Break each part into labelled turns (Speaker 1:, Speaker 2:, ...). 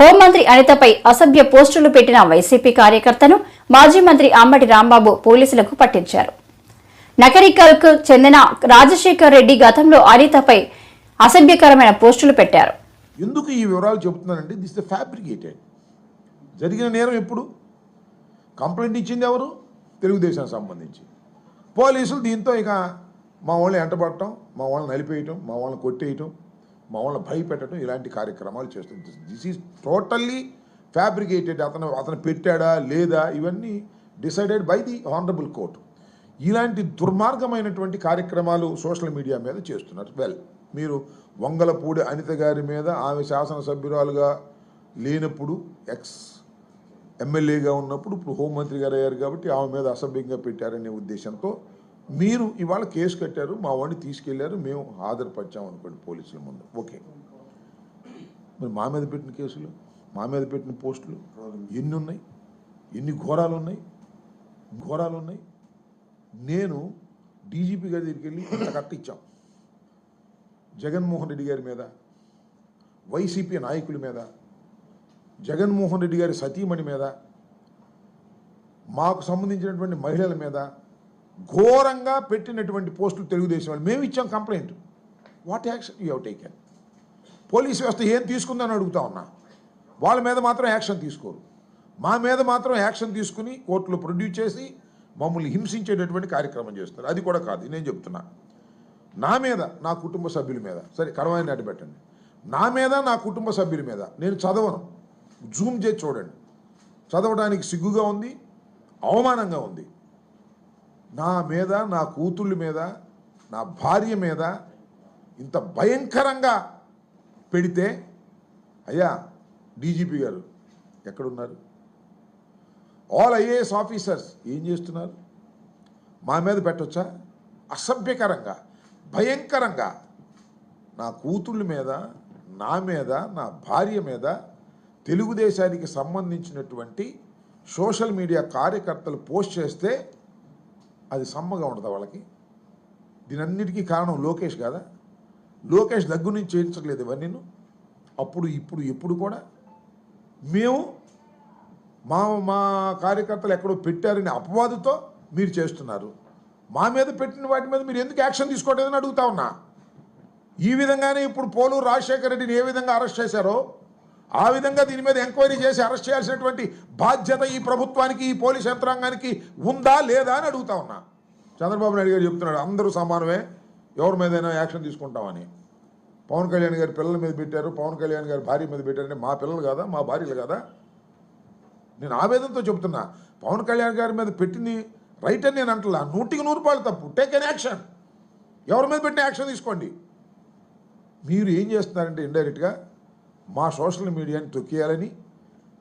Speaker 1: హోంమంత్రి అనితపై అసభ్య పోస్టులు పెట్టిన వైసీపీ కార్యకర్తను మాజీ మంత్రి అంబటి రాంబాబు పోలీసులకు పట్టించారు. నకరికల్కు చెందిన రాజశేఖర్ రెడ్డి గతంలో అనితపై అసభ్యకరమైన పోస్టులు పెట్టారు.
Speaker 2: ఎందుకు ఈ వివరాలు చెప్తున్నానంటే దిస్ ద ఫ్యాబ్రికేటెడ్ జరిగిన నేరం ఎప్పుడు? కంప్లైంట్ ఇచ్చింది ఎవరు? తెలుగుదేశానికి సంబంధించి. పోలీసులు దీంతో ఇక మా వాళ్ళని ఎంటబడటం మా వాళ్ళని నలిపేయటం మా వాళ్ళని కొట్టేయటం మమ్మల్ని భయపెట్టడం ఇలాంటి కార్యక్రమాలు చేస్తుంది దిస్ ఈజ్ టోటల్లీ ఫ్యాబ్రికేటెడ్ అతను అతను పెట్టాడా లేదా? ఇవన్నీ decided by the honourable court ఇలాంటి దుర్మార్గమైనటువంటి కార్యక్రమాలు సోషల్ మీడియా మీద చేస్తున్నారు. వెల్ మీరు వంగలపూడి అనిత గారి మీద ఆమె శాసనసభ్యురాలుగా లేనప్పుడు ఎక్స్ ఎమ్మెల్యేగా ఉన్నప్పుడు ఇప్పుడు హోంమంత్రి గారు అయ్యారు కాబట్టి ఆమె మీద అసభ్యంగా పెట్టారనే ఉద్దేశంతో మీరు ఇవాళ కేసు కట్టారు మా వాడిని తీసుకెళ్ళారు మేము హాజరుపరిచాం అనుకోండి పోలీసుల ముందు. ఓకే. మరి మా మీద పెట్టిన కేసులు మా మీద పెట్టిన పోస్టులు ఎన్ని ఉన్నాయి ఎన్ని ఘోరాలు ఉన్నాయి ఘోరాలు ఉన్నాయి నేను డీజీపీ గారి దగ్గరికి వెళ్ళి ఇంత కట్ట ఇచ్చాం. జగన్మోహన్ రెడ్డి గారి మీద వైసీపీ నాయకుల మీద జగన్మోహన్ రెడ్డి గారి సతీమణి మీద మాకు సంబంధించినటువంటి మహిళల మీద ఘోరంగా పెట్టినటువంటి పోస్టులు తెలుగుదేశం వాళ్ళు. మేము ఇచ్చాం complaint. What action you have taken police వ్యవస్థ ఏం తీసుకుందని అడుగుతా ఉన్నా. వాళ్ళ మీద మాత్రం యాక్షన్ తీసుకోరు. మా మీద మాత్రం యాక్షన్ తీసుకుని కోర్టులో ప్రొడ్యూస్ చేసి మమ్మల్ని హింసించేటటువంటి కార్యక్రమం చేస్తారు. అది కూడా కాదు. నేను చెప్తున్నా. నా మీద నా కుటుంబ సభ్యుల మీద సరే కడవాయిని అడ్డు పెట్టండి. నా మీద నా కుటుంబ సభ్యుల మీద నేను చదవను. జూమ్ చేసి చూడండి. చదవడానికి సిగ్గుగా ఉంది అవమానంగా ఉంది. నా మీద నా కూతుళ్ళ మీద నా భార్య మీద ఇంత భయంకరంగా పెడితే అయ్యా డీజీపీ గారు ఎక్కడున్నారు? ఆల్ ఐఏఎస్ ఆఫీసర్స్ ఏం చేస్తున్నారు? మా మీద పెట్టొచ్చా? అసభ్యకరంగా భయంకరంగా నా కూతుళ్ళ మీద నా మీద నా భార్య మీద తెలుగుదేశానికి సంబంధించినటువంటి సోషల్ మీడియా కార్యకర్తలు పోస్ట్ చేస్తే అది సమ్మగా ఉండదు వాళ్ళకి? దీనన్నిటికీ కారణం లోకేష్ కాదా? లోకేష్ దగ్గర నుంచి చేయించట్లేదు ఇవన్నీ అప్పుడు ఇప్పుడు ఎప్పుడు కూడా? మేము మా మా కార్యకర్తలు ఎక్కడో పెట్టారని అపవాదుతో మీరు చేస్తున్నారు. మా మీద పెట్టిన వాటి మీద మీరు ఎందుకు యాక్షన్ తీసుకోవట్లేదని అడుగుతా ఉన్నా. ఈ విధంగానే ఇప్పుడు పోలూరు రాజశేఖర రెడ్డిని ఏ విధంగా అరెస్ట్ చేశారో ఆ విధంగా దీని మీద ఎంక్వైరీ చేసి అరెస్ట్ చేయాల్సినటువంటి బాధ్యత ఈ ప్రభుత్వానికి ఈ పోలీస్ యంత్రాంగానికి ఉందా లేదా అని అడుగుతా ఉన్నా. చంద్రబాబు నాయుడు గారు చెప్తున్నాడు అందరూ సమానమే ఎవరి మీదైనా యాక్షన్ తీసుకుంటామని. పవన్ కళ్యాణ్ గారి పిల్లల మీద పెట్టారు పవన్ కళ్యాణ్ గారి భార్య మీద పెట్టారంటే మా పిల్లలు కాదా మా భార్యలు కాదా? నేను ఆవేదనతో చెప్తున్నా పవన్ కళ్యాణ్ గారి మీద పెట్టింది రైట్ అని నేను అంటలా నూటికి నూరు రూపాయలు తప్పు టేక్ ఎన్ యాక్షన్ ఎవరి మీద పెట్టిన యాక్షన్ తీసుకోండి. మీరు ఏం చేస్తున్నారంటే ఇండైరెక్ట్గా మా సోషల్ మీడియాని తొక్కేయాలని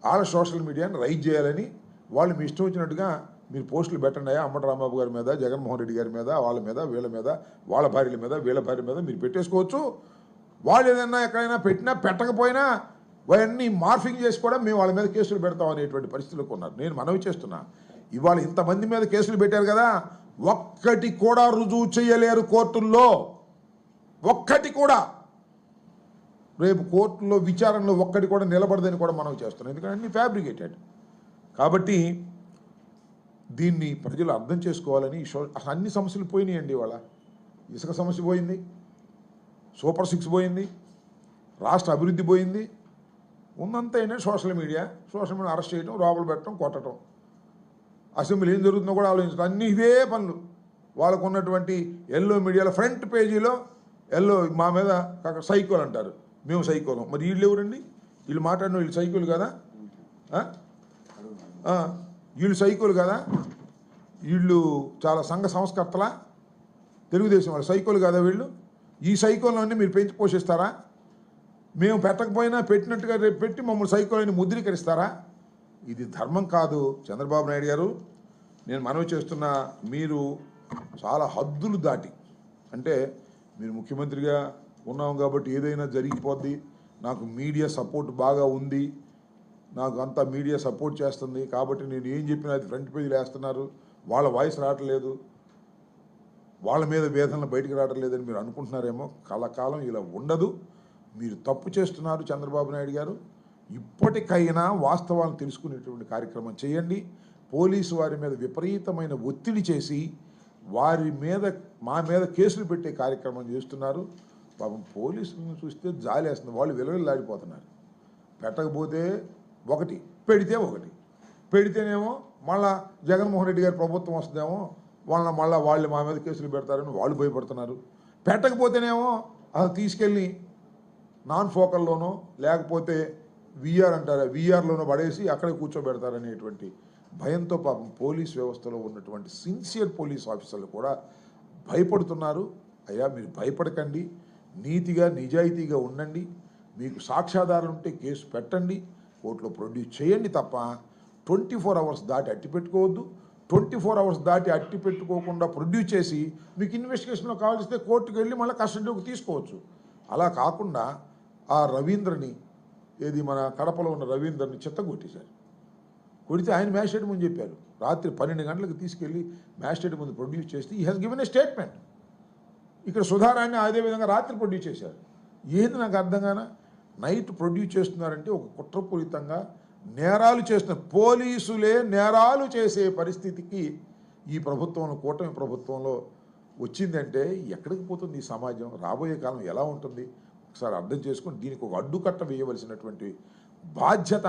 Speaker 2: వాళ్ళ సోషల్ మీడియాని రైజ్ చేయాలని వాళ్ళు మీ ఇష్టం వచ్చినట్టుగా మీరు పోస్టులు పెట్టండి అయ్యా. అంబటి రాంబాబు గారి మీద జగన్మోహన్ రెడ్డి గారి మీద వాళ్ళ మీద వీళ్ళ మీద వాళ్ళ భార్యల మీద వీళ్ళ భార్య మీద మీరు పెట్టేసుకోవచ్చు. వాళ్ళు ఏదైనా ఎక్కడైనా పెట్టినా పెట్టకపోయినా అవన్నీ మార్ఫింగ్ చేసి కూడా మేము వాళ్ళ మీద కేసులు పెడతాం అనేటువంటి పరిస్థితులకు ఉన్నారు. నేను మనవి చేస్తున్నా ఇవాళ ఇంతమంది మీద కేసులు పెట్టారు కదా ఒక్కటి కూడా రుజువు చేయలేరు కోర్టుల్లో. ఒక్కటి కూడా. రేపు కోర్టులో విచారణలో ఒక్కటి కూడా నిలబడదని కూడా మనం చేస్తున్నాం. ఎందుకంటే అన్ని ఫ్యాబ్రికేటెడ్ కాబట్టి దీన్ని ప్రజలు అర్థం చేసుకోవాలని అన్ని సమస్యలు పోయినాయండి ఇవాళ. ఇసుక సమస్య పోయింది సూపర్ సిక్స్ పోయింది రాష్ట్ర అభివృద్ధి పోయింది. ఉన్నంత ఏంటంటే social media social media arrest చేయడం రోబలు పెట్టడం కొట్టడం అసెంబ్లీ ఏం జరుగుతుందో కూడా ఆలోచించడం అన్ని ఇవే పనులు. వాళ్ళకు ఉన్నటువంటి ఎల్లో మీడియాలో ఫ్రంట్ పేజీలో ఎల్లో మా మీద కాక సైకోలు అంటారు. మేము సైకోలం. మరి వీళ్ళు ఎవరండి? వీళ్ళు మాట్లాడిన వీళ్ళు సైకోలు కదా? వీళ్ళు సైకోలు కదా? వీళ్ళు చాలా సంఘ సంస్కర్తలా? తెలుగుదేశం వాళ్ళు సైకోలు కదా వీళ్ళు? ఈ సైకోలన్నీ మీరు పెంచి పోషిస్తారా? మేము పెట్టకపోయినా పెట్టినట్టుగా రేపు పెట్టి మమ్మల్ని సైకోలని ముద్రీకరిస్తారా? ఇది ధర్మం కాదు చంద్రబాబు నాయుడు గారు. నేను మనవి చేస్తున్న మీరు చాలా హద్దులు దాటి. అంటే మీరు ముఖ్యమంత్రిగా ఉన్నాం కాబట్టి ఏదైనా జరిగిపోద్ది. నాకు మీడియా సపోర్ట్ బాగా ఉంది. నాకు అంతా మీడియా సపోర్ట్ చేస్తుంది. కాబట్టి నేను ఏం చెప్పినా అది ఫ్రంట్ పేజీలు వేస్తున్నారు. వాళ్ళ వాయిస్ రావట్లేదు. వాళ్ళ మీద వేదనలు బయటకు రావట్లేదని మీరు అనుకుంటున్నారేమో. కలకాలం ఇలా ఉండదు. మీరు తప్పు చేస్తున్నారు చంద్రబాబు నాయుడు గారు. ఇప్పటికైనా వాస్తవాలను తెలుసుకునేటువంటి కార్యక్రమం చేయండి. పోలీసు వారి మీద విపరీతమైన ఒత్తిడి చేసి వారి మీద మా మీద కేసులు పెట్టే కార్యక్రమం చేస్తున్నారు. పాపం పోలీసులను చూస్తే జాలేస్తుంది. వాళ్ళు విలువలాడిపోతున్నారు పెట్టకపోతే ఒకటి పెడితే ఒకటి. పెడితేనేమో మళ్ళా జగన్మోహన్ రెడ్డి గారి ప్రభుత్వం వస్తుందేమో వాళ్ళ మళ్ళీ వాళ్ళు మా మీద కేసులు పెడతారని వాళ్ళు భయపడుతున్నారు. పెట్టకపోతేనేమో అసలు తీసుకెళ్ళి నాన్ ఫోకల్లోనో లేకపోతే విఆర్ అంటారా విఆర్లోనో పడేసి అక్కడే కూర్చోబెడతారనేటువంటి భయంతో పాపం పోలీస్ వ్యవస్థలో ఉన్నటువంటి సిన్సియర్ పోలీస్ ఆఫీసర్లు కూడా భయపడుతున్నారు. అయ్యా మీరు భయపడకండి. నీతిగా నిజాయితీగా ఉండండి. మీకు సాక్ష్యాధారం ఉంటే కేసు పెట్టండి. కోర్టులో ప్రొడ్యూస్ చేయండి తప్ప ట్వంటీ ఫోర్ అవర్స్ దాటి అట్టి పెట్టుకోవద్దు. ట్వంటీ ఫోర్ అవర్స్ దాటి అట్టి పెట్టుకోకుండా ప్రొడ్యూస్ చేసి మీకు ఇన్వెస్టిగేషన్లో కావాల్సితే కోర్టుకు వెళ్ళి మళ్ళీ కస్టడీలోకి తీసుకోవచ్చు. అలా కాకుండా ఆ రవీంద్రని ఏది మన కడపలో ఉన్న రవీంద్రని చిత్తగొట్టేశారు కొడితే ఆయన మ్యాజిస్ట్రేట్ ముందు చెప్పారు రాత్రి పన్నెండు గంటలకు తీసుకెళ్ళి మ్యాజిస్ట్రేట్ ముందు ప్రొడ్యూస్ చేస్తే ఈ హ్యాస్ గివెన్ ఏ స్టేట్మెంట్ ఇక్కడ సుధారాన్ని అదే విధంగా రాత్రి ప్రొడ్యూస్ చేశారు. ఏంది నాకు అర్థం కాన? నైట్ ప్రొడ్యూస్ చేస్తున్నారంటే ఒక కుట్రపూరితంగా నేరాలు చేసిన పోలీసులే నేరాలు చేసే పరిస్థితికి ఈ ప్రభుత్వంలో కూటమి ప్రభుత్వంలో వచ్చిందంటే ఎక్కడికి పోతుంది ఈ సమాజం? రాబోయే కాలం ఎలా ఉంటుంది? ఒకసారి అర్థం చేసుకొని దీనికి ఒక అడ్డుకట్ట వేయవలసినటువంటి బాధ్యత